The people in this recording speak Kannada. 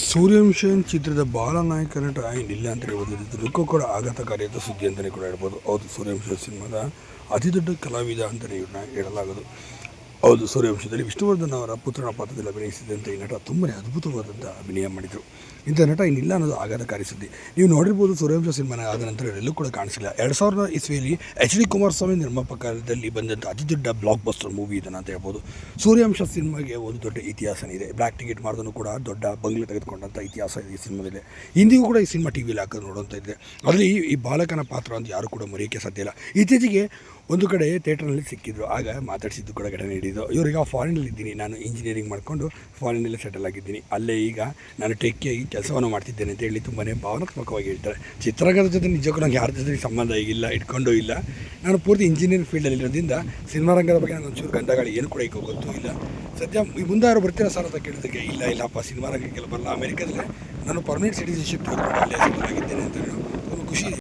ಸೂರ್ಯವಂಶನ್ ಚಿತ್ರದ ಬಾಲನಾಯಕ ನಟ ಇಲ್ಲ ಅಂತ ಹೇಳ್ಬೋದು. ಇದಕ್ಕೂ ಕೂಡ ಆಘಾತಕಾರಿಯಾದ ಸುದ್ದಿ ಅಂತಲೇ ಕೂಡ ಹೇಳ್ಬೋದು. ಹೌದು ಸೂರ್ಯವಂಶನ್ ಸಿನಿಮಾದ ಅತಿ ದೊಡ್ಡ ಕಲಾವಿದ ಅಂತಲೇ ಇವ್ರನ್ನ ಹೇಳಲಾಗೋದು. ಹೌದು, ಸೂರ್ಯವಂಶದಲ್ಲಿ ವಿಷ್ಣುವರ್ಧನ್ ಅವರ ಪುತ್ರನ ಪಾತ್ರದಲ್ಲಿ ಅಭಿನಯಿಸಿದಂಥ ಈ ನಟ ತುಂಬನೇ ಅದ್ಭುತವಾದಂಥ ಅಭಿನಯ ಮಾಡಿದರು. ಇಂಥ ನಟ ಇನ್ನಿಲ್ಲ ಅನ್ನೋದು ಆಘಾತಕಾರಿ ಸುದ್ದಿ. ನೀವು ನೋಡಿರ್ಬೋದು ಸೂರ್ಯವಂಶ ಸಿನಿಮಾನ ಆದ ನಂತರ ಎಲ್ಲೂ ಕೂಡ ಕಾಣಿಸಿಲ್ಲ. ಎರಡು ಸಾವಿರದ ಇಸ್ವಿಯಲ್ಲಿ ಎಚ್ ಡಿ ಕುಮಾರಸ್ವಾಮಿ ನಿರ್ಮಾಪಕದಲ್ಲಿ ಬಂದಂಥ ಅತಿ ದೊಡ್ಡ ಬ್ಲಾಕ್ ಬಸ್ಟರ್ ಮೂವಿ ಇದನ್ನು ಅಂತ ಹೇಳ್ಬೋದು. ಸೂರ್ಯವಂಶ ಸಿನಿಮಾಗೆ ಒಂದು ದೊಡ್ಡ ಇತಿಹಾಸನೇ ಇದೆ. ಬ್ಲ್ಯಾಕ್ ಟಿಕೆಟ್ ಮಾಡಿದ್ರು ಕೂಡ ದೊಡ್ಡ ಬಂಗ್ಲೆ ತೆಗೆದುಕೊಂಡಂಥ ಇತಿಹಾಸ ಇದೆ ಈ ಸಿನಿಮಾದಲ್ಲಿ. ಇಂದಿಗೂ ಕೂಡ ಈ ಸಿನಿಮಾ ಟಿ ವಿಲಿ ಹಾಕೋದು ನೋಡುವಂಥ ಇದೆ. ಅದರಲ್ಲಿ ಈ- ಈ ಬಾಲಕನ ಪಾತ್ರ ಅಂತ ಯಾರು ಕೂಡ ಮರೆಯೋಕ್ಕೆ ಸಾಧ್ಯ ಇಲ್ಲ. ಇತ್ತೀಚೆಗೆ ಒಂದು ಕಡೆ ಥಿಯೇಟರ್ನಲ್ಲಿ ಸಿಕ್ಕಿದ್ರು. ಆಗ ಮಾತಾಡಿಸಿದ್ದು ಕೂಡ ಘಟನೆ ನಡೆಯಿತು ಇವ್ರೀಗ ಫಾರಿನಲ್ಲಿ ಇದ್ದೀನಿ. ನಾನು ಇಂಜಿನಿಯರಿಂಗ್ ಮಾಡಿಕೊಂಡು ಫಾರಿನಲ್ಲಿ ಸೆಟಲ್ ಆಗಿದ್ದೀನಿ. ಅಲ್ಲೇ ಈಗ ನಾನು ಟೆಕ್ಕಿಯಾಗಿ ಕೆಲಸವನ್ನು ಮಾಡ್ತಿದ್ದೇನೆ ಅಂತ ಹೇಳಿ ತುಂಬಾ ಭಾವನಾತ್ಮಕವಾಗಿ ಹೇಳ್ತಾರೆ. ಚಿತ್ರರಂಗದ ಜೊತೆ ನಿಜಕ್ಕೂ ನನಗೆ ಯಾರ ಜೊತೆ ಸಂಬಂಧ ಈಗಿಲ್ಲ ಇಟ್ಕೊಂಡು ಇಲ್ಲ. ನಾನು ಪೂರ್ತಿ ಇಂಜಿನಿಯರಿಂಗ್ ಫೀಲ್ಡಲ್ಲಿ ಇರೋದ್ರಿಂದ ಸಿನಿಮಾ ರಂಗದ ಬಗ್ಗೆ ನನಗೆ ಒಂಚೂರು ಗಂಧಗಳು ಏನು ಕೂಡ ಈಗ ಗೊತ್ತೂ ಇಲ್ಲ. ಸದ್ಯ ಈ ಮುಂದೆ ಯಾರು ಬರ್ತೀರಾ ಸರ್ ಅಂತ ಕೇಳಿದಕ್ಕೆ ಇಲ್ಲ ಇಲ್ಲಪ್ಪ ಸಿನಿಮಾ ರಂಗಕ್ಕೆಲ್ಲ ಬರಲ್ಲ. ಅಮೆರಿಕದಲ್ಲೇ ನಾನು ಪರ್ಮನೆಂಟ್ ಸಿಟಿಸನ್ಶಿಪ್ ಅಂತ ಅಲ್ಲೇ ಸೆಟಲ್ ಆಗಿದ್ದೆ